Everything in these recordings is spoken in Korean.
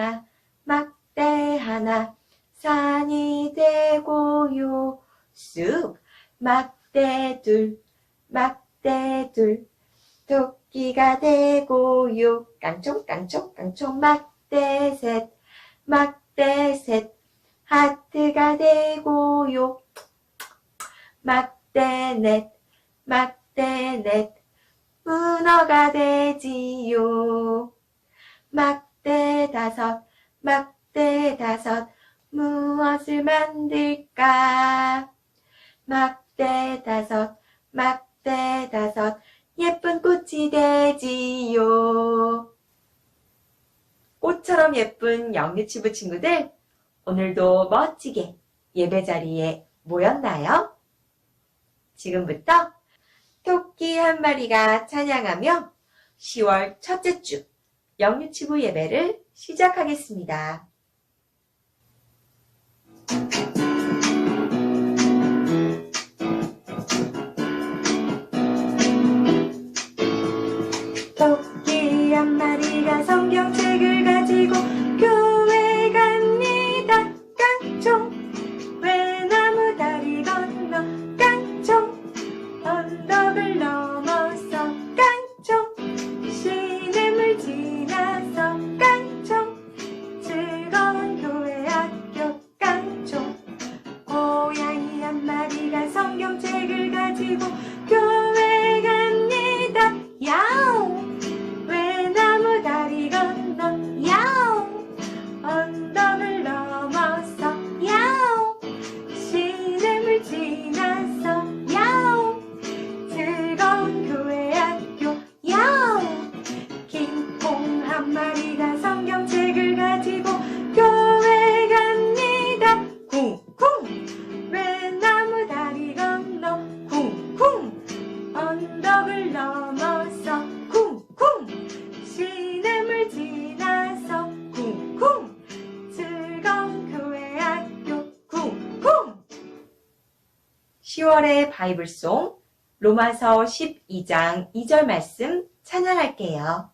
하나, 막대 하나, 산이 되고요. 쑥, 막대 둘, 막대 둘, 토끼가 되고요. 깡총, 깡총, 깡총, 막대 셋, 막대 셋, 하트가 되고요. 막대 넷, 막대 넷, 문어가 되지요. 막 대 다섯, 막대 다섯, 무엇을 만들까? 막대 다섯, 막대 다섯, 예쁜 꽃이 되지요. 꽃처럼 예쁜 영유치부 친구들, 오늘도 멋지게 예배 자리에 모였나요? 지금부터 토끼 한 마리가 찬양하며 10월 첫째 주 영유치부 예배를 시작하겠습니다. 토끼 한 마리가 성경 지나서 쿵쿵 즐거운 교회 학교 쿵쿵 10월의 바이블송 로마서 12장 2절 말씀 찬양할게요.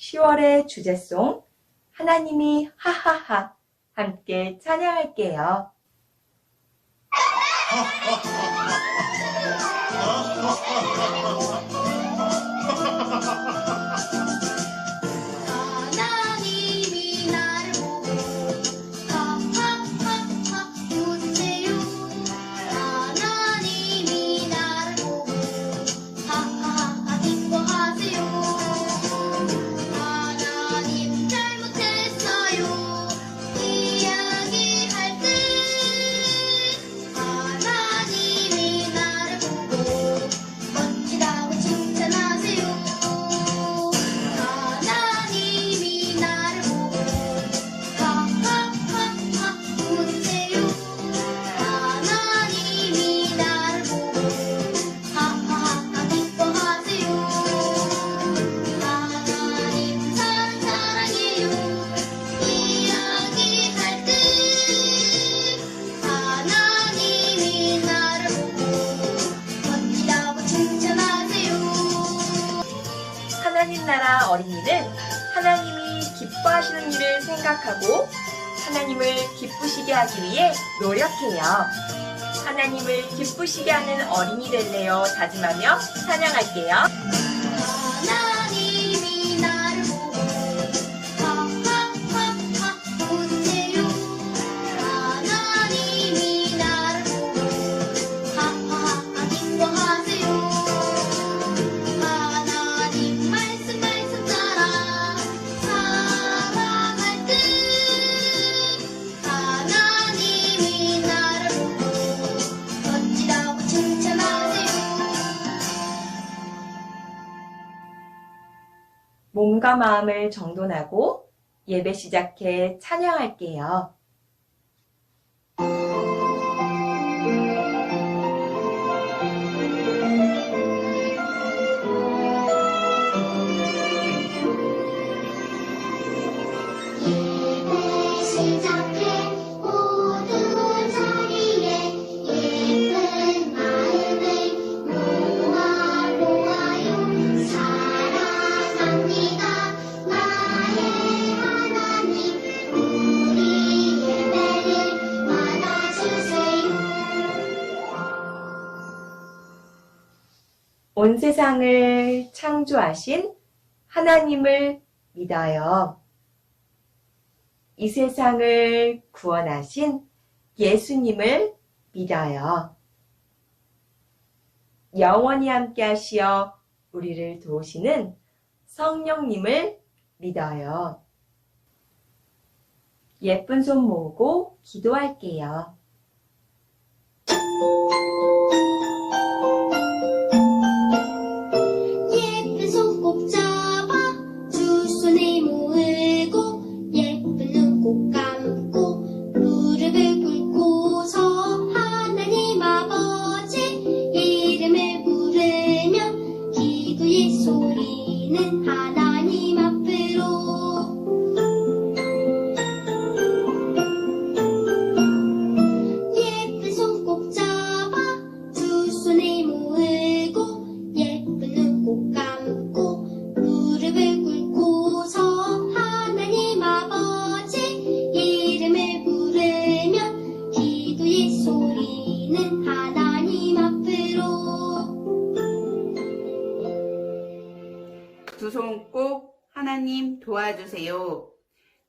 10월의 주제송 하나님이 하하하 함께 찬양할게요. 노력해요. 하나님을 기쁘시게 하는 어린이 될래요 다짐하며 찬양할게요. 몸과 마음을 정돈하고 예배 시작해 찬양할게요. 예배 시작해 세상을 창조하신 하나님을 믿어요. 이 세상을 구원하신 예수님을 믿어요. 영원히 함께 하시어 우리를 도우시는 성령님을 믿어요. 예쁜 손 모으고 기도할게요. 도와주세요.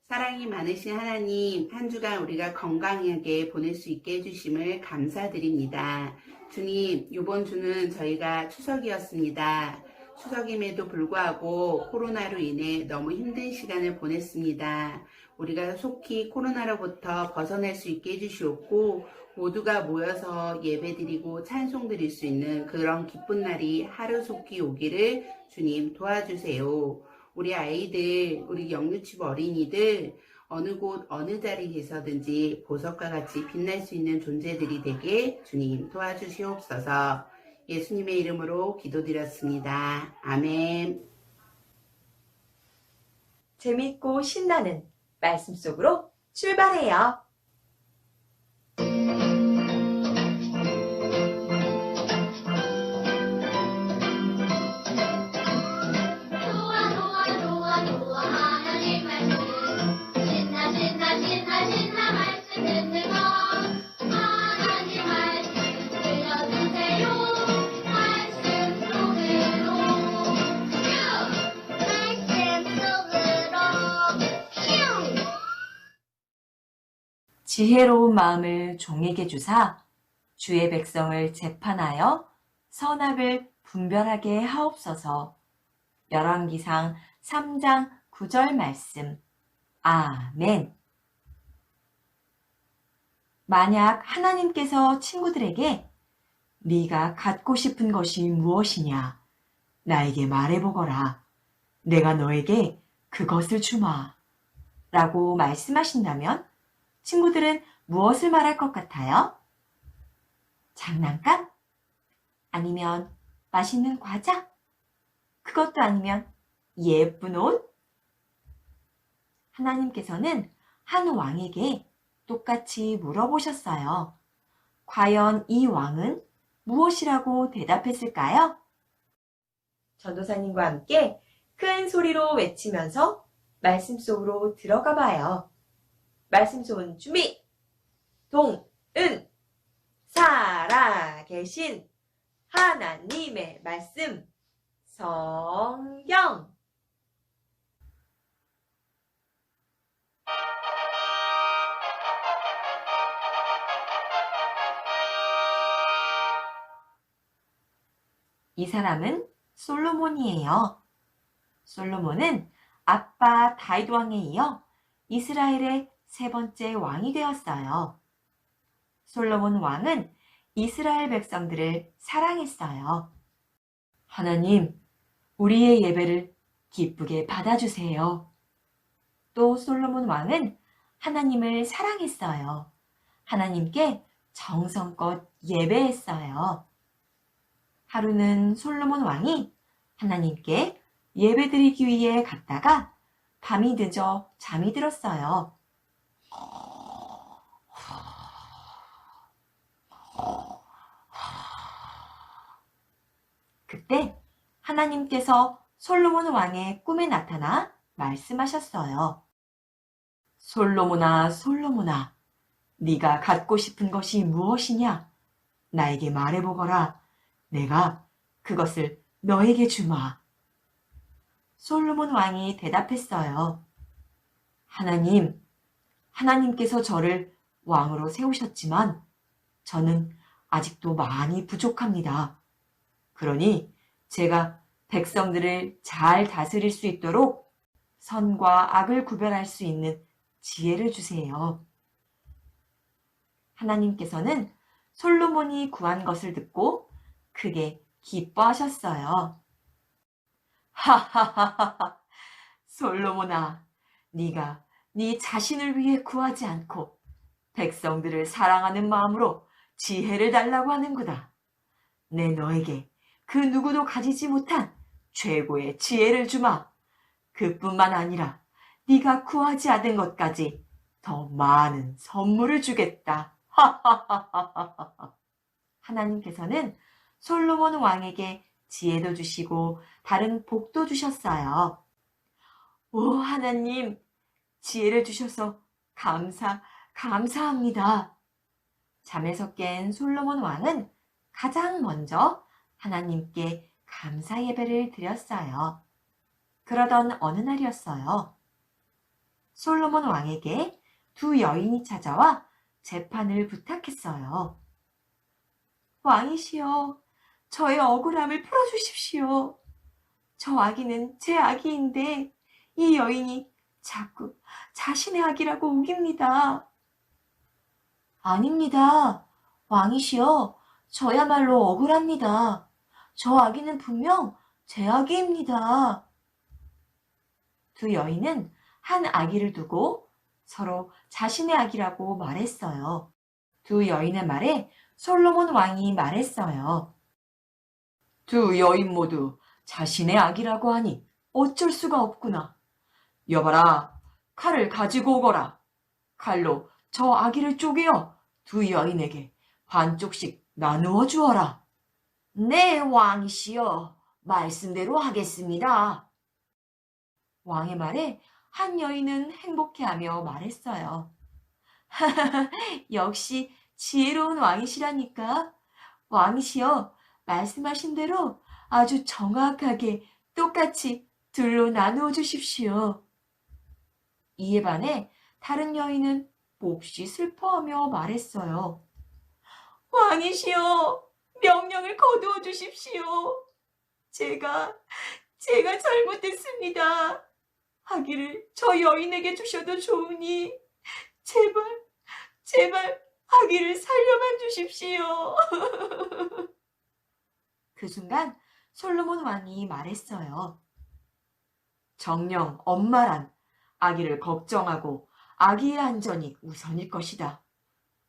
사랑이 많으신 하나님, 한 주간 우리가 건강하게 보낼 수 있게 해주심을 감사드립니다. 주님, 이번 주는 저희가 추석이었습니다. 추석임에도 불구하고 코로나로 인해 너무 힘든 시간을 보냈습니다. 우리가 속히 코로나로부터 벗어날 수 있게 해주시옵고, 모두가 모여서 예배드리고 찬송드릴 수 있는 그런 기쁜 날이 하루속히 오기를 주님 도와주세요. 우리 아이들, 우리 영유치부 어린이들, 어느 곳, 어느 자리에서든지 보석과 같이 빛날 수 있는 존재들이 되게 주님 도와주시옵소서 예수님의 이름으로 기도드렸습니다. 아멘. 재밌고 신나는 말씀 속으로 출발해요. 지혜로운 마음을 종에게 주사 주의 백성을 재판하여 선악을 분별하게 하옵소서. 열왕기상 3장 9절 말씀. 아멘. 만약 하나님께서 친구들에게 네가 갖고 싶은 것이 무엇이냐? 나에게 말해보거라. 내가 너에게 그것을 주마. 라고 말씀하신다면 친구들은 무엇을 말할 것 같아요? 장난감? 아니면 맛있는 과자? 그것도 아니면 예쁜 옷? 하나님께서는 한 왕에게 똑같이 물어보셨어요. 과연 이 왕은 무엇이라고 대답했을까요? 전도사님과 함께 큰 소리로 외치면서 말씀 속으로 들어가 봐요. 말씀 속은 준비! 동, 은, 살아 계신 하나님의 말씀, 성경. 이 사람은 솔로몬이에요. 솔로몬은 아빠 다윗 왕에 이어 이스라엘의 세 번째 왕이 되었어요. 솔로몬 왕은 이스라엘 백성들을 사랑했어요. 하나님, 우리의 예배를 기쁘게 받아주세요. 또 솔로몬 왕은 하나님을 사랑했어요. 하나님께 정성껏 예배했어요. 하루는 솔로몬 왕이 하나님께 예배드리기 위해 갔다가 밤이 늦어 잠이 들었어요. 그때 하나님께서 솔로몬 왕의 꿈에 나타나 말씀하셨어요. 솔로몬아, 솔로몬아, 네가 갖고 싶은 것이 무엇이냐? 나에게 말해보거라. 내가 그것을 너에게 주마. 솔로몬 왕이 대답했어요. 하나님, 하나님께서 저를 왕으로 세우셨지만 저는 아직도 많이 부족합니다. 그러니 제가 백성들을 잘 다스릴 수 있도록 선과 악을 구별할 수 있는 지혜를 주세요. 하나님께서는 솔로몬이 구한 것을 듣고 크게 기뻐하셨어요. 하하하하, 솔로몬아, 네가 네 자신을 위해 구하지 않고 백성들을 사랑하는 마음으로 지혜를 달라고 하는구나. 내 너에게 그 누구도 가지지 못한 최고의 지혜를 주마. 그뿐만 아니라 네가 구하지 않은 것까지 더 많은 선물을 주겠다. 하나님께서는 솔로몬 왕에게 지혜도 주시고 다른 복도 주셨어요. 오 하나님, 지혜를 주셔서 감사, 감사합니다. 잠에서 깬 솔로몬 왕은 가장 먼저 하나님께 감사 예배를 드렸어요. 그러던 어느 날이었어요. 솔로몬 왕에게 두 여인이 찾아와 재판을 부탁했어요. 왕이시여, 저의 억울함을 풀어주십시오. 저 아기는 제 아기인데 이 여인이 자꾸 자신의 아기라고 우깁니다. 아닙니다. 왕이시여, 저야말로 억울합니다. 저 아기는 분명 제 아기입니다. 두 여인은 한 아기를 두고 서로 자신의 아기라고 말했어요. 두 여인의 말에 솔로몬 왕이 말했어요. 두 여인 모두 자신의 아기라고 하니 어쩔 수가 없구나. 여봐라, 칼을 가지고 오거라. 칼로 저 아기를 쪼개어 두 여인에게 반쪽씩 나누어 주어라. 네, 왕이시여. 말씀대로 하겠습니다. 왕의 말에 한 여인은 행복해하며 말했어요. 역시 지혜로운 왕이시라니까. 왕이시여, 말씀하신 대로 아주 정확하게 똑같이 둘로 나누어 주십시오. 이에 반해 다른 여인은 몹시 슬퍼하며 말했어요. 왕이시여, 명령을 거두어 주십시오. 제가, 제가 잘못했습니다. 아기를 저 여인에게 주셔도 좋으니, 제발, 제발 아기를 살려만 주십시오. 그 순간 솔로몬 왕이 말했어요. 정령 엄마란 아기를 걱정하고 아기의 안전이 우선일 것이다.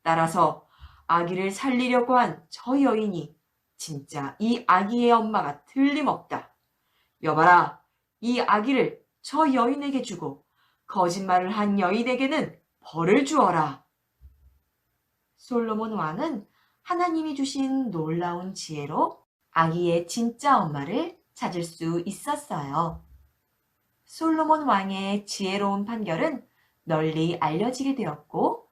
따라서 아기를 살리려고 한 저 여인이 진짜 이 아기의 엄마가 틀림없다. 여봐라, 이 아기를 저 여인에게 주고 거짓말을 한 여인에게는 벌을 주어라. 솔로몬 왕은 하나님이 주신 놀라운 지혜로 아기의 진짜 엄마를 찾을 수 있었어요. 솔로몬 왕의 지혜로운 판결은 널리 알려지게 되었고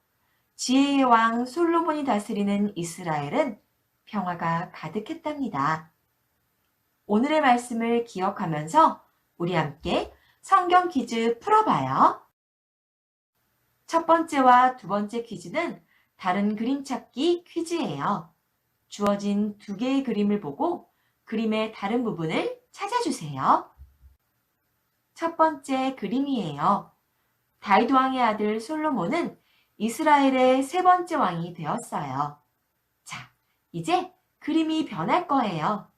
지혜의 왕 솔로몬이 다스리는 이스라엘은 평화가 가득했답니다. 오늘의 말씀을 기억하면서 우리 함께 성경 퀴즈 풀어봐요. 첫 번째와 두 번째 퀴즈는 다른 그림 찾기 퀴즈예요. 주어진 두 개의 그림을 보고 그림의 다른 부분을 찾아주세요. 첫 번째 그림이에요. 다윗 왕의 아들 솔로몬은 이스라엘의 세 번째 왕이 되었어요. 자, 이제 그림이 변할 거예요.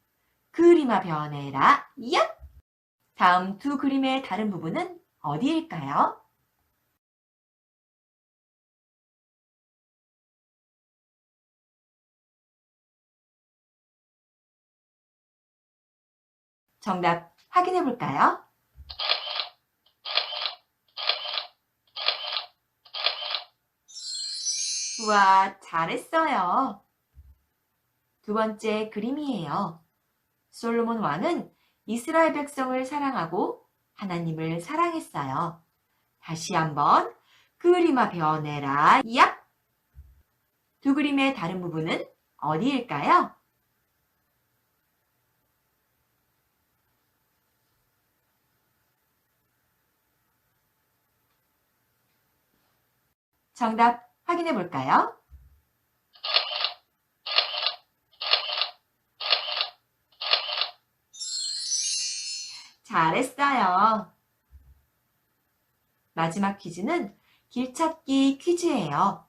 그림아 변해라, 얍! 다음 두 그림의 다른 부분은 어디일까요? 정답 확인해 볼까요? 우와, 잘했어요. 두 번째 그림이에요. 솔로몬 왕은 이스라엘 백성을 사랑하고 하나님을 사랑했어요. 다시 한번 그림아 변해라, 얍! 두 그림의 다른 부분은 어디일까요? 정답 확인해 볼까요? 잘했어요. 마지막 퀴즈는 길찾기 퀴즈예요.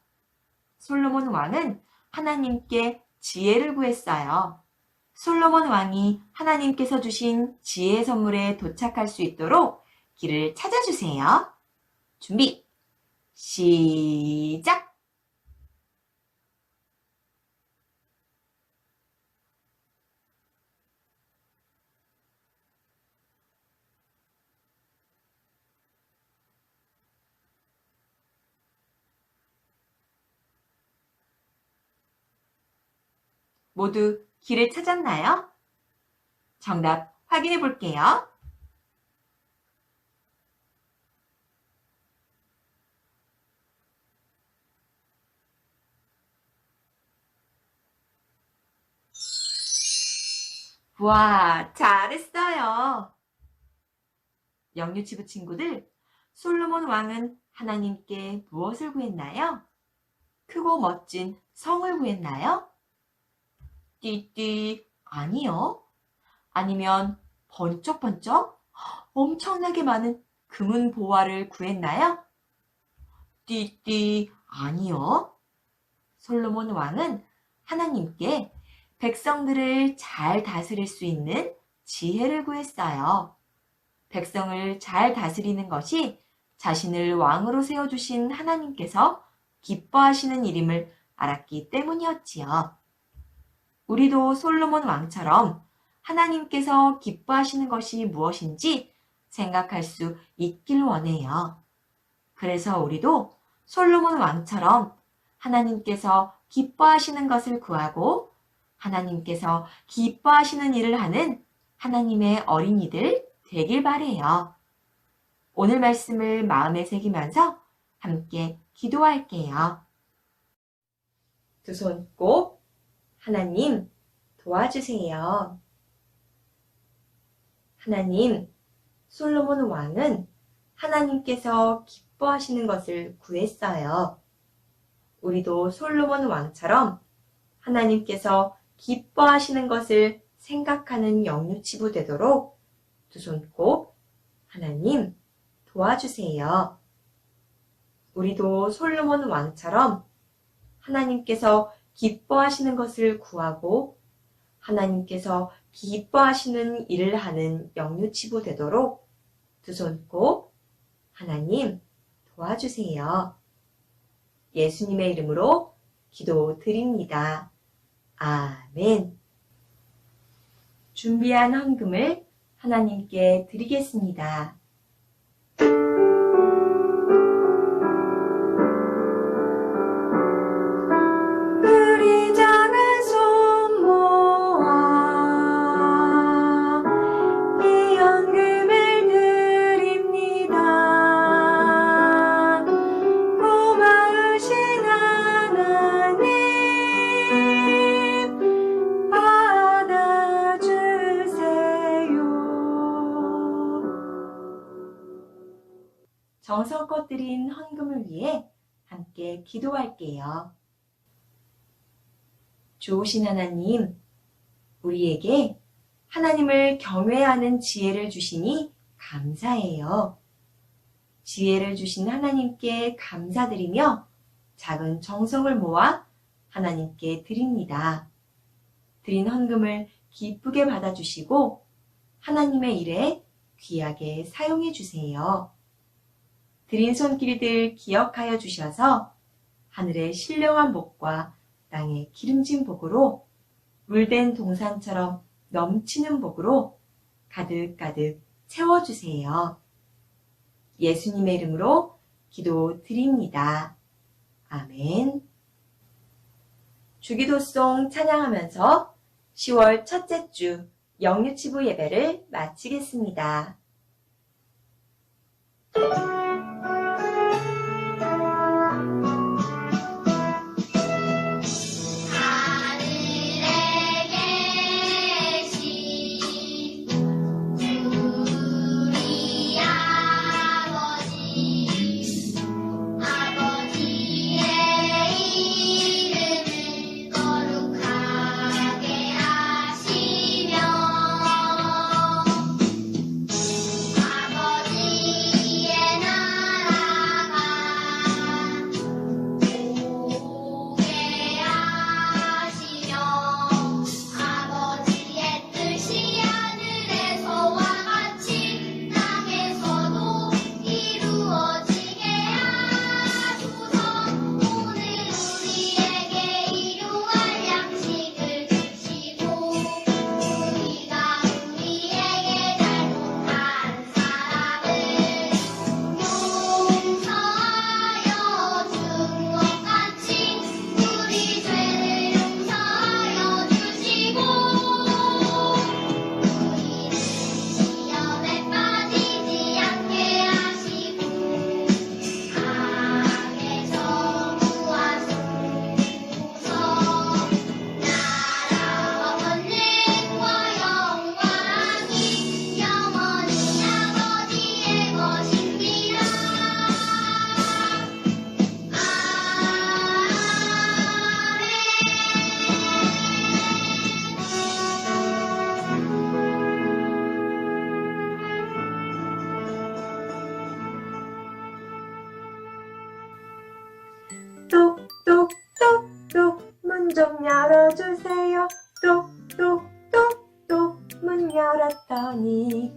솔로몬 왕은 하나님께 지혜를 구했어요. 솔로몬 왕이 하나님께서 주신 지혜 선물에 도착할 수 있도록 길을 찾아주세요. 준비, 시작! 모두 길을 찾았나요? 정답 확인해 볼게요. 와, 잘했어요. 영유치부 친구들, 솔로몬 왕은 하나님께 무엇을 구했나요? 크고 멋진 성을 구했나요? 띠띠, 아니요. 아니면 번쩍번쩍 엄청나게 많은 금은 보화를 구했나요? 띠띠, 아니요. 솔로몬 왕은 하나님께 백성들을 잘 다스릴 수 있는 지혜를 구했어요. 백성을 잘 다스리는 것이 자신을 왕으로 세워주신 하나님께서 기뻐하시는 일임을 알았기 때문이었지요. 우리도 솔로몬 왕처럼 하나님께서 기뻐하시는 것이 무엇인지 생각할 수 있길 원해요. 그래서 우리도 솔로몬 왕처럼 하나님께서 기뻐하시는 것을 구하고 하나님께서 기뻐하시는 일을 하는 하나님의 어린이들 되길 바래요. 오늘 말씀을 마음에 새기면서 함께 기도할게요. 두 손 꼭 하나님 도와주세요. 하나님, 솔로몬 왕은 하나님께서 기뻐하시는 것을 구했어요. 우리도 솔로몬 왕처럼 하나님께서 기뻐하시는 것을 생각하는 영유치부 되도록 두 손 꼭 하나님 도와주세요. 우리도 솔로몬 왕처럼 하나님께서 기뻐하시는 것을 구하고 하나님께서 기뻐하시는 일을 하는 영유치부 되도록 두 손 꼭 하나님 도와주세요. 예수님의 이름으로 기도 드립니다. 아멘. 준비한 헌금을 하나님께 드리겠습니다. 정성껏 드린 헌금을 위해 함께 기도할게요. 좋으신 하나님, 우리에게 하나님을 경외하는 지혜를 주시니 감사해요. 지혜를 주신 하나님께 감사드리며 작은 정성을 모아 하나님께 드립니다. 드린 헌금을 기쁘게 받아주시고 하나님의 일에 귀하게 사용해 주세요. 드린 손길들 기억하여 주셔서 하늘의 신령한 복과 땅의 기름진 복으로 물된 동산처럼 넘치는 복으로 가득가득 채워주세요. 예수님의 이름으로 기도 드립니다. 아멘. 주기도송 찬양하면서 10월 첫째 주 영유치부 예배를 마치겠습니다. 열어주세요. 똑똑똑똑 문 열었더니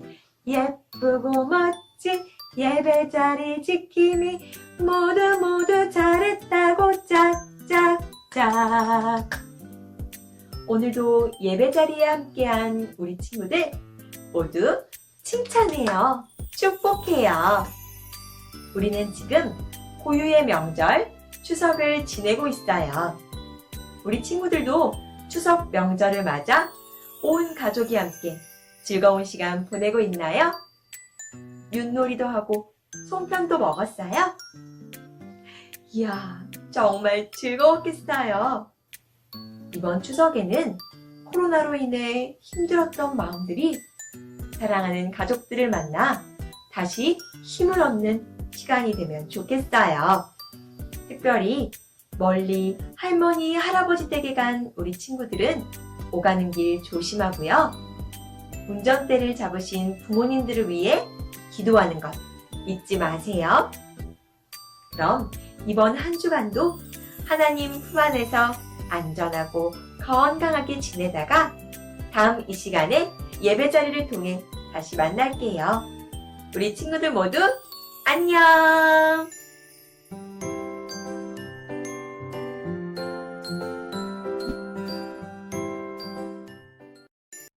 예쁘고 멋진 예배 자리 지킴이 모두 모두 잘했다고 짝짝짝 오늘도 예배 자리에 함께한 우리 친구들 모두 칭찬해요. 축복해요. 우리는 지금 고유의 명절 추석을 지내고 있어요. 우리 친구들도 추석 명절을 맞아 온 가족이 함께 즐거운 시간 보내고 있나요? 윷놀이도 하고 송편도 먹었어요? 이야, 정말 즐거웠겠어요. 이번 추석에는 코로나로 인해 힘들었던 마음들이 사랑하는 가족들을 만나 다시 힘을 얻는 시간이 되면 좋겠어요. 특별히 멀리 할머니, 할아버지 댁에 간 우리 친구들은 오가는 길 조심하고요. 운전대를 잡으신 부모님들을 위해 기도하는 것 잊지 마세요. 그럼 이번 한 주간도 하나님 품 안에서 안전하고 건강하게 지내다가 다음 이 시간에 예배 자리를 통해 다시 만날게요. 우리 친구들 모두 안녕!